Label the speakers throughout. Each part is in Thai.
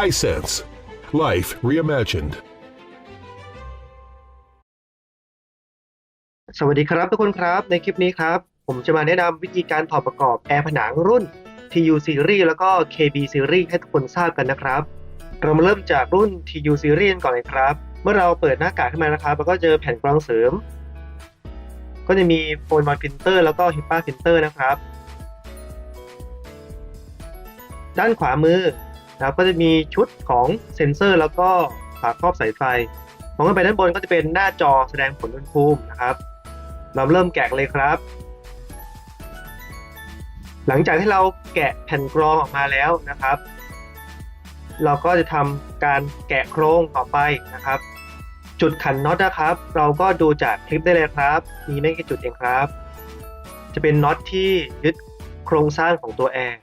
Speaker 1: Hisense. Life reimagined.
Speaker 2: สวัสดีครับทุกคนครับ ในคลิปนี้ครับ ผมจะมาแนะนำวิธีการถอดประกอบแอร์ผนังรุ่น TU Series แล้วก็ KB Series ให้ทุกคนทราบกันนะครับ เรามาเริ่มจากรุ่น TU Series กันก่อนเลยครับ เมื่อเราเปิดหน้ากากขึ้นมานะครับเราก็เจอแผ่นกรองเสริม ก็จะมีโฟนมอนพินเตอร์แล้วก็ฮิปป้าพินเตอร์นะครับ ด้านขวามือ นะครับก็จะมีชุดของเซ็นเซอร์ แล้วก็ฝาครอบสายไฟมองขึ้นไปด้านบนก็จะเป็นหน้าจอแสดงผลอุณหภูมินะครับ เราเริ่มแกะเลยครับ หลังจากที่เราแกะแผ่นกรองออกมาแล้วนะครับ เราก็จะทำการแกะโครงต่อไปนะครับ จุดขันน็อตนะครับ เราก็ดูจากคลิปได้เลยครับ มีไม่กี่จุดเองครับ จะเป็นน็อตที่ยึดโครงสร้างของตัวแอร์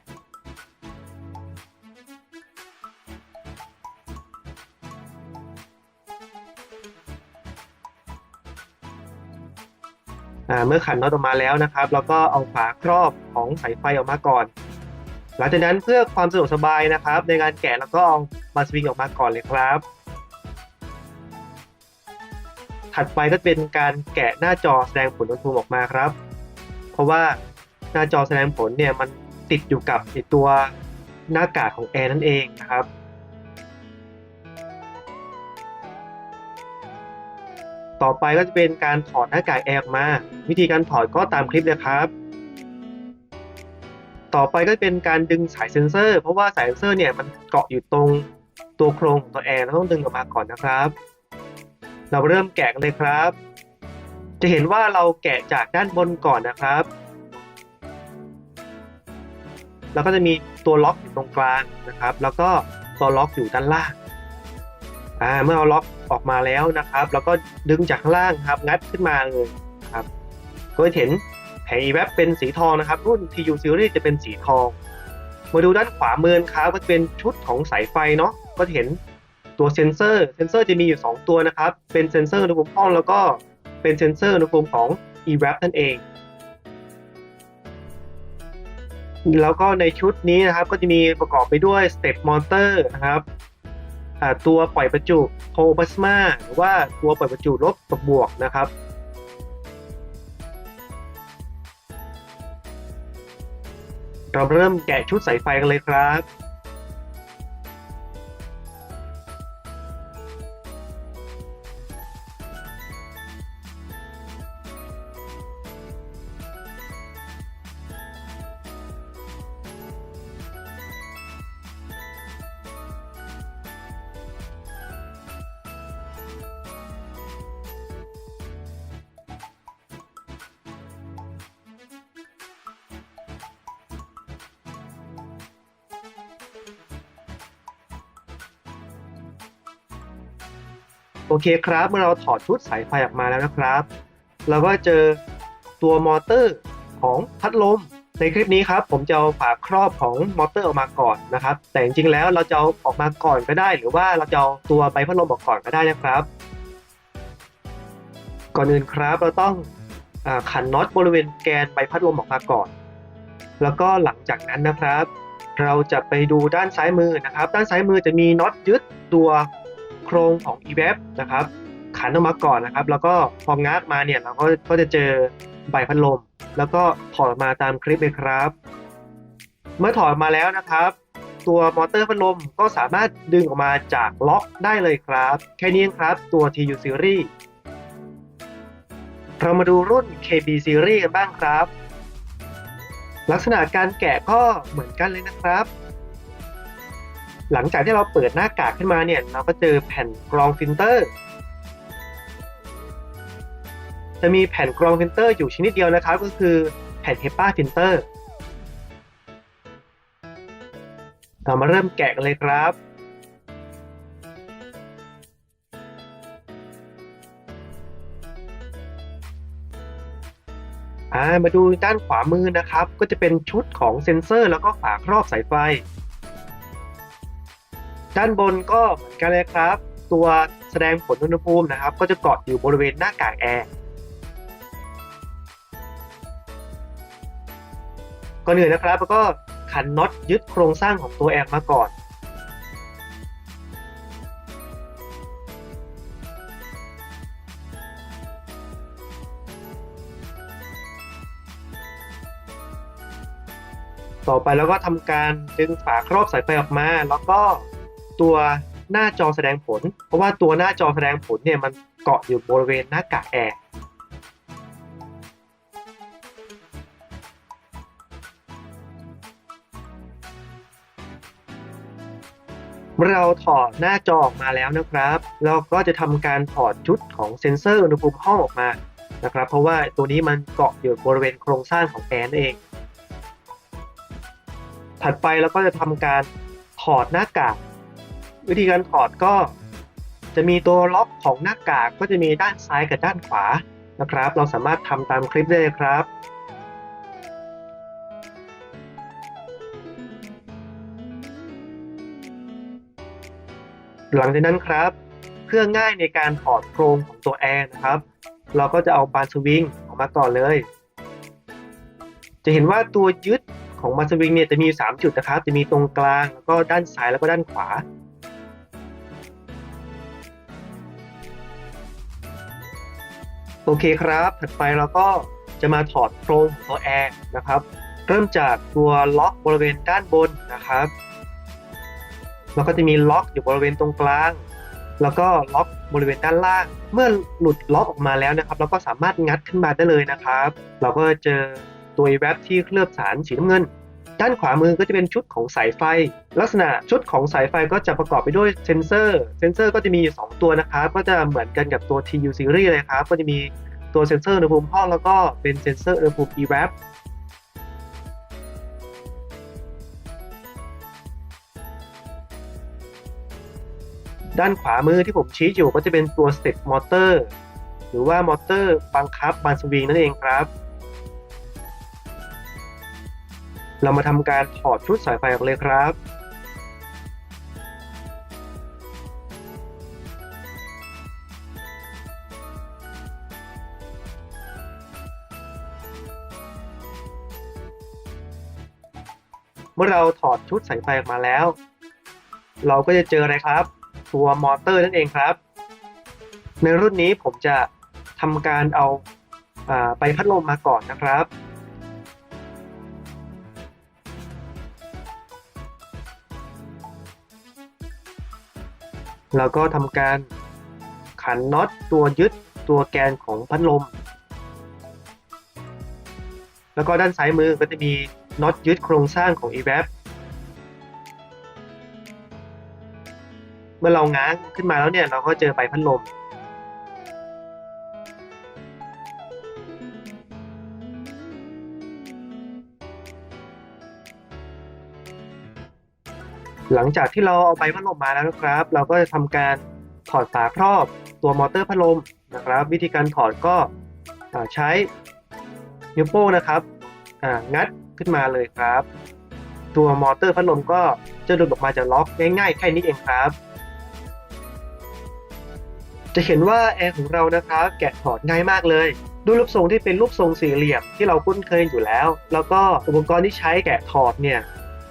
Speaker 2: เมื่อขันน็อตออกมาแล้วนะครับ เราก็เอาฝาครอบของสายไฟออกมาก่อน หลังจากนั้นเพื่อความสะดวกสบายนะครับ ในการแกะแล้วก็เอามาสวิงออกมาก่อนเลยครับ ถัดไปก็เป็นการแกะหน้าจอแสดงผลอุณหภูมิออกมาครับ เพราะว่าหน้าจอแสดงผลเนี่ยมันติดอยู่กับตัวหน้ากากของแอร์นั่นเองนะครับ ต่อไปก็จะเป็นการถอดหน้ากากแอร์ออกมา วิธีการถอดก็ตามคลิปเลยครับ ต่อไปก็เป็นการดึงสายเซ็นเซอร์ เพราะว่าสายเซ็นเซอร์เนี่ยมันเกาะอยู่ตรงตัวโครงของตัวแอร์เราต้องดึงออกมาก่อนนะครับ เราเริ่มแกะกันเลยครับ จะเห็นว่าเราแกะจากด้านบนก่อนนะครับ แล้วก็จะมีตัวล็อกอยู่ตรงกลางนะครับ แล้วก็ตัวล็อกอยู่ด้านล่าง อ่าเมื่อเราล็อกออกมาแล้วนะครับ แล้วก็ดึงจากข้างล่างครับงัดขึ้นมาเลยครับก็จะเห็นแผง e-web เป็นสีทองนะครับ รุ่น TU Series จะเป็นสีทอง มาดูด้านขวามือครับก็จะเป็นชุดของสายไฟเนาะก็จะเห็นตัวเซนเซอร์เซนเซอร์จะมีอยู่ 2 ตัวนะครับ เป็นเซนเซอร์อุณหภูมิห้องแล้วก็เป็นเซนเซอร์อุณหภูมิของ e-web นั่นเอง แล้วก็ในชุดนี้นะครับก็จะมีประกอบไปด้วย step motor นะครับ ตัวปล่อยประจุโพพลาสมาหรือว่าตัวปล่อยประจุลบกับบวกนะครับเราเริ่มแกะชุดสายไฟกันเลยครับ โอเคครับ เมื่อเราถอดชุดสายไฟออกมาแล้วนะครับ เราก็เจอตัวมอเตอร์ของพัดลม ในคลิปนี้ครับ ผมจะเอาฝาครอบของมอเตอร์ออกมาก่อนนะครับ แต่จริงๆแล้วเราจะเอาออกมาก่อนก็ได้ หรือว่าเราจะเอาตัวใบพัดลมออกก่อนก็ได้นะครับ ก่อนอื่นครับเราต้องอขันน็อตบริเวณแกนใบพัดลมออกมาก่อน แล้วก็หลังจากนั้นนะครับ เราจะไปดูด้านซ้ายมือนะครับ ด้านซ้ายมือจะมีน็อตยึดตัว ครงของ e w e b นะครับขันออกมาก่อนนะครับ แล้วก็พองัดมาเนี่ยเราก็ก็จะเจอใบพัดลม แล้วก็ถอดมาตามคลิปเลยครับ เมื่อถอดมาแล้วนะครับ ตัวมอเตอร์พัดลมก็สามารถดึงออกมาจากล็อกได้เลยครับ แค่นี้ครับตัว TU Series เรามาดูรุ่น KB Series กันบ้างครับ ลักษณะการแกะก็เหมือนกันเลยนะครับ หลังจากที่เราเปิดหน้ากากขึ้นมาเนี่ยเราก็เจอแผ่นกรองฟิลเตอร์ จะมีแผ่นกรองฟิลเตอร์อยู่ชนิดเดียวนะครับ ก็คือแผ่น HEPA ฟิลเตอร์เรามาเริ่มแกะกันเลยครับ มาดูด้านขวามือนะครับ ก็จะเป็นชุดของเซ็นเซอร์แล้วก็ฝาครอบสายไฟ ด้านบนก็เหมือนกันเลยครับ ตัวแสดงผลอุณหภูมินะครับ ก็จะเกาะอยู่บริเวณหน้ากากแอร์ก่อนอื่นนะครับแล้วก็ขันน็อตยึดโครงสร้างของตัวแอร์มาก่อน ต่อไปแล้วก็ทำการดึงฝาครอบสายไฟออกมาแล้วก็ ตัวหน้าจอแสดงผล เพราะว่าตัวหน้าจอแสดงผลเนี่ยมันเกาะอยู่บริเวณหน้ากากแอร์เราถอดหน้าจอออกมาแล้วนะครับ เราก็จะทำการถอดชุดของเซ็นเซอร์อุณหภูมิห้องออกมานะครับ เพราะว่าตัวนี้มันเกาะอยู่บริเวณโครงสร้างของแอร์นั่นเอง ถัดไปเราก็จะทำการถอดหน้ากาก วิธีการถอดก็จะมีตัวล็อกของหน้ากากก็จะมีด้านซ้ายกับด้านขวานะครับ เราสามารถทำตามคลิปได้เลยครับหลังจากนั้นครับ เพื่อง่ายในการถอดโครงของตัวแอร์นะครับ เราก็จะเอาบานสวิงออกมาก่อนเลย จะเห็นว่าตัวยึดของบานสวิงเนี่ยจะมี 3 จุดนะครับ จะมีตรงกลางแล้วก็ด้านซ้ายแล้วก็ด้านขวา อเคครับ ถัดไปเราก็จะมาถอดโครงของตัวแอร์นะครับ เริ่มจากตัวล็อกบริเวณด้านบนนะครับแล้วก็จะมีล็อกอยู่บริเวณตรงกลาง แล้วก็ล็อกบริเวณด้านล่าง เมื่อหลุดล็อกออกมาแล้วนะครับ เราก็สามารถงัดขึ้นมาได้เลยนะครับ เราก็เจอตัวแวบที่เคลือบสารสีน้ำเงิน ด้านขวามือก็จะเป็นชุดของสายไฟ ลักษณะชุดของสายไฟก็จะประกอบไปด้วยเซนเซอร์ เซนเซอร์ก็จะมีอยู่สองตัวนะครับ ก็จะเหมือนกันกับตัว TU series เลยครับ ก็จะมีตัวเซนเซอร์อุณหภูมิห้องแล้วก็เป็นเซนเซอร์อุณหภูมิ EVAP ด้านขวามือที่ผมชี้อยู่ก็จะเป็นตัว step motor หรือว่ามอเตอร์บังคับบานสวิงนั่นเองครับ เรามาทำการถอดชุดสายไฟออกเลยครับ เมื่อเราถอดชุดสายไฟออกมาแล้ว เราก็จะเจออะไรครับ ตัวมอเตอร์นั่นเองครับ ในรุ่นนี้ผมจะทำการเอาอาไปพัดลมมาก่อนนะครับ แล้วก็ทำการขันน็อตตัวยึดตัวแกนของพัดลม แล้วก็ด้านซ้ายมือก็จะมีน็อตยึดโครงสร้างของ EVAP เมื่อเราง้างขึ้นมาแล้วเนี่ยเราก็เจอใบพัดลม หลังจากที่เราเอาใบพัดลมมาแล้วนะครับ เราก็จะทำการถอดฝาครอบตัวมอเตอร์พัดลมนะครับ วิธีการถอดก็ใช้นิ้วโป้งนะครับงัดขึ้นมาเลยครับ ตัวมอเตอร์พัดลมก็จะหลุดออกมาจากล็อกง่ายๆแค่นี้เองครับ จะเห็นว่าแอร์ของเรานะครับ แกะถอดง่ายมากเลยด้วยรูปทรงที่เป็นรูปทรงสี่เหลี่ยมที่เราคุ้นเคยอยู่แล้ว แล้วก็อุปกรณ์ที่ใช้แกะถอดเนี่ย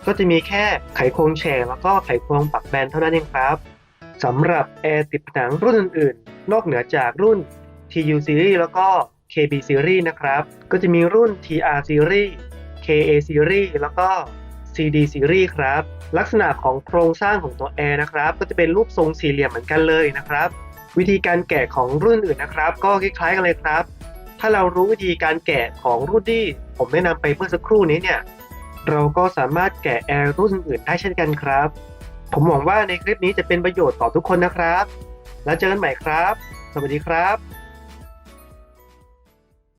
Speaker 2: ก็จะมีแค่ไขควงแฉกแล้วก็ไขควงปักแบนเท่านั้นเองครับสำหรับแอร์ติดผนังรุ่นอื่นๆ นอกเหนือจากรุ่น TU Series แล้วก็ KB Series นะครับ ก็จะมีรุ่น TR Series KA Series แล้วก็ CD Series ครับ ลักษณะของโครงสร้างของตัวแอร์นะครับ ก็จะเป็นรูปทรงสี่เหลี่ยมเหมือนกันเลยนะครับ วิธีการแกะของรุ่นอื่นนะครับ ก็คล้ายๆกันเลยครับ ถ้าเรารู้วิธีการแกะของรุ่นที่ผมแนะนำไปเมื่อสักครู่นี้เนี่ย เราก็สามารถแกะแอร์รุ่นอื่นได้เช่นกันครับ ผมหวังว่าในคลิปนี้จะเป็นประโยชน์ต่อทุกคนนะครับ แล้วเจอกันใหม่ครับ สวัสดีครับ